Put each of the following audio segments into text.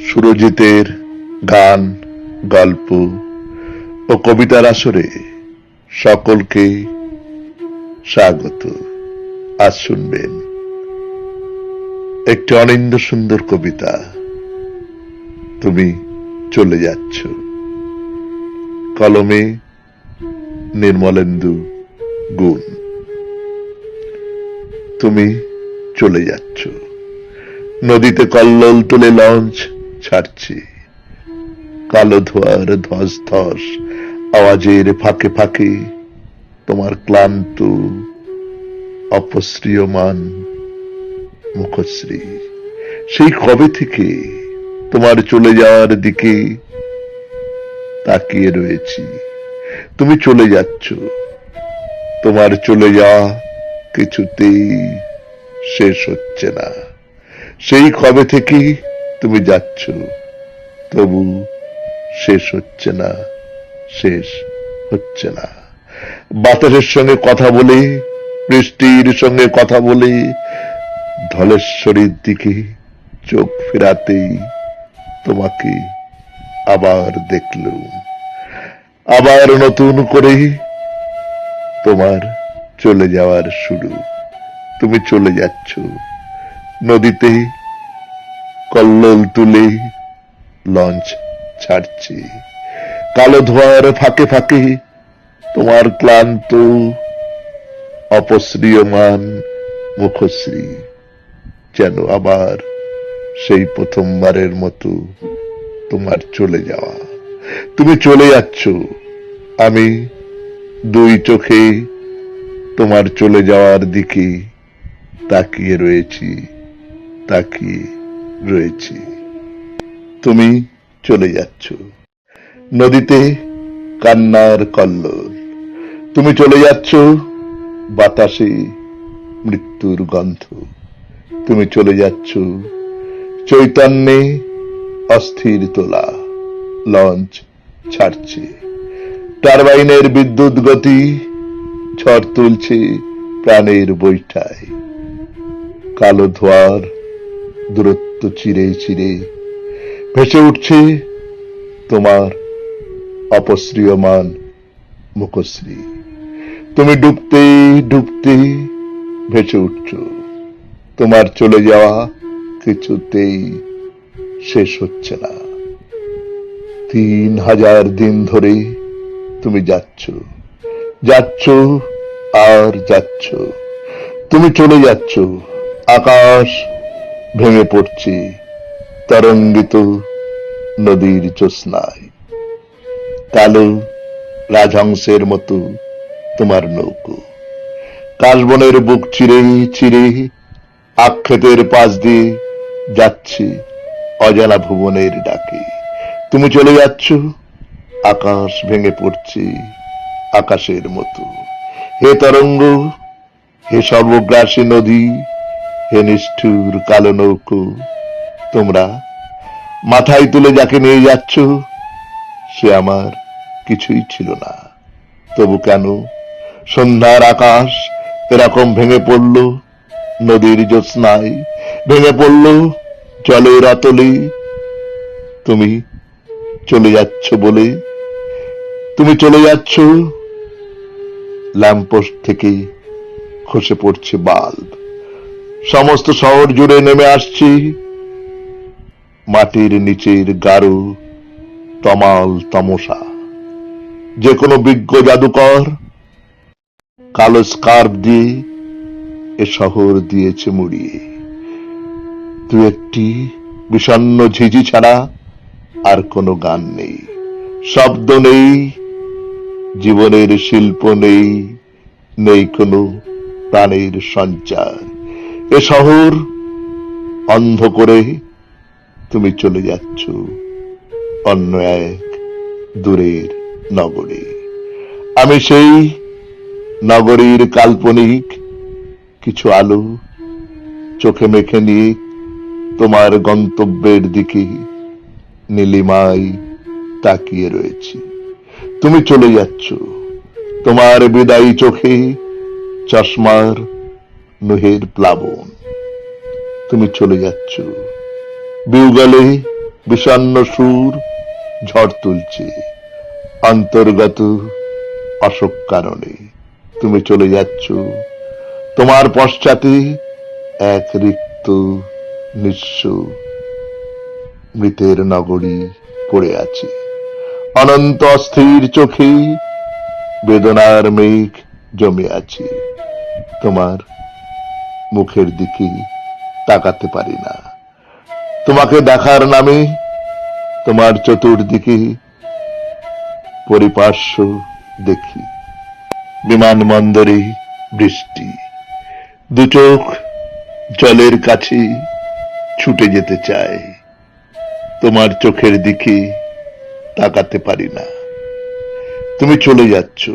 সুরজিতের গান, গল্প ও কবিতার আসরে সকলকে স্বাগত। আজ শুনবেন একটি অনিন্দ সুন্দর কবিতা। তুমি চলে যাচ্ছ। কলমে নির্মলেন্দু গুণ। তুমি চলে যাচ্ছ। নদীতে কল্লোল তুলে লঞ্চ ছাড়ছি। কালো ধোয়ার ধস ধস আওয়াজের ফাঁকে ফাঁকে তোমার ক্লান্ত অপশ্রিয়মান মুখশ্রী। সেই কবে থেকে তোমার চলে যাওয়ার দিকে তাকিয়ে রয়েছি। তুমি চলে যাচ্ছ। তোমার চলে যাওয়া কিছুতেই শেষ হচ্ছে না। সেই কবে থেকে তুমি যাচ্ছ? তবু শেষ হচ্ছে না, শেষ হচ্ছে না। বাতাসের সঙ্গে কথা বলে, বৃষ্টির সঙ্গে কথা বলে, ধলেশ্বরীর দিকে চোখ ফেরাতেই তোমাকে আবার দেখলুম। আবার নতুন করে তোমার চলে যাওয়ার শুরু। তুমি চলে যাচ্ছ। নদীতে কল্লোল তুলে লঞ্চ ছাড়ছি। কালো ধোয়ার ফাঁকে ফাঁকে তোমার ক্লান্ত অপশ্রিয়মান মুখশ্রী যেন আবার সেই প্রথমবারের মতো তোমার চলে যাওয়া। তুমি চলে যাচ্ছ, আমি দুই চোখে তোমার চলে যাওয়ার দিকে তাকিয়ে রয়েছি। তাকিয়ে রয়েছি। তুমি চলে যাচ্ছ। নদীতে কান্নার কল্লোল। তুমি চলে যাচ্ছ বাতাসে মৃত্যুর গন্ধ। তুমি চলে যাচ্ছ চৈতন্যে অস্থির তোলা লঞ্চ ছাড়ছে। টারবাইনের বিদ্যুৎ গতি ঝড় তুলছে প্রাণের বৈঠায়। কালো ধোয়ার দূরত্ব চিরে চিরে ভেসে উঠছে তোমার অপশ্রিয়মান মুখশ্রী। তুমি ডুবতে ডুবতে ভেসে উঠছ। তোমার চলে যাওয়া কিছুতেই শেষ হচ্ছে না। তিন হাজার দিন ধরে তুমি যাচ্ছ। যাচ্ছ আর যাচ্ছ। তুমি চলে যাচ্ছ। আকাশ ভেঙে পড়ছে তরঙ্গিত নদীর জ্যোৎস্নায়। কালো রাজহংসের মতো তোমার নৌকো। কাশবনের বুক চিরে চিরে আক্ষেতের পাশ দিয়ে যাচ্ছে অজানা ভুবনের ডাকে। তুমি চলে যাচ্ছ, আকাশ ভেঙে পড়ছে আকাশের মতো। হে তরঙ্গ, হে সর্বগ্রাসী নদী হে নিষ্ঠুর কালো নৌকো, তোমরা মাথায় তুলে যাকে নিয়ে যাচ্ছ, সে আমার কিছুই ছিল না। তবু কেন সন্ধ্যার আকাশ এরকম ভেঙে পড়ল, নদীর জ্যোৎস্নায় ভেঙে পড়ল, জলের অতলে তুমি চলে যাচ্ছ বলে? তুমি চলে যাচ্ছ? ল্যাম্পোস্ট থেকে খসে পড়ছে বাল্ব। সমস্ত শহর জুড়ে নেমে আসছি। মাটির নিচের গাঢ় তমাল, তমসা। যে কোনো বিজ্ঞ জাদুকর, কালো স্কার্ফ দিয়ে এ শহর দিয়েছে মুড়িয়ে। দু একটি বিষণ্ণ ঝিঝি ছাড়া আর কোনো গান নেই। শব্দ নেই, জীবনের শিল্প নেই নেই কোনো প্রাণের সঞ্চার। এ শহর অন্ধ করে তুমি চলে যাচ্ছ অন্য এক দূরের নগরে। আমি সেই নগরীর কাল্পনিক কিছু আলো চোখে মেখে নিয়ে তোমার গন্তব্যের দিকে নীলিমায় তাকিয়ে রয়েছি। তুমি চলে যাচ্ছ। তোমার বিদায়ী চোখে চশমার নুহের প্লাবন। তুমি চলে যাচ্ছ। বিউগলে বিষণ্ণ সুর ঝড় তুলছে। অন্তর্গত অশোক কারণে তুমি চলে যাচ্ছ। তোমার পশ্চাতে এক রিক্ত নিঃস্ব মৃতের নগরী পড়ে আছে। অনন্ত অস্থির চোখে বেদনার মেঘ জমে আছে। তোমার মুখের দিকে তাকাতে পারি না। তোমাকে দেখার নামে তোমার চতুর্দিকে পরিপার্শ্ব দেখি। বিমানবন্দরে বৃষ্টি। দু চোখ জলের কাছে ছুটে যেতে চায়। তোমার চোখের দিকে তাকাতে পারি না। তুমি চলে যাচ্ছ।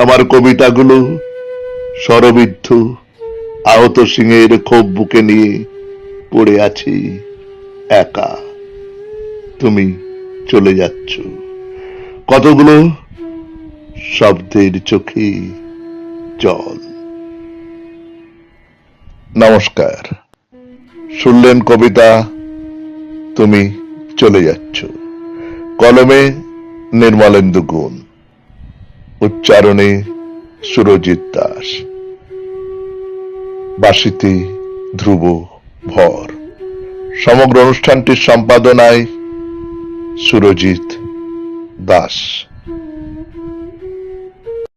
আমার কবিতাগুলো স্বরবিদ্ধ আহত সিংহের ক্ষোভ বুকে নিয়ে পড়ে আছি একা। তুমি চলে যাচ্ছ। কতগুলো শব্দের চোখে জল। নমস্কার। শুনলেন কবিতা, তুমি চলে যাচ্ছ। কলমে নির্মলেন্দু গুণ। উচ্চারণে সুরজিৎ দাস। বাসিতে ধ্রুব ভর। সমগ্র অনুষ্ঠানটির সম্পাদনায় সুরজিৎ দাস।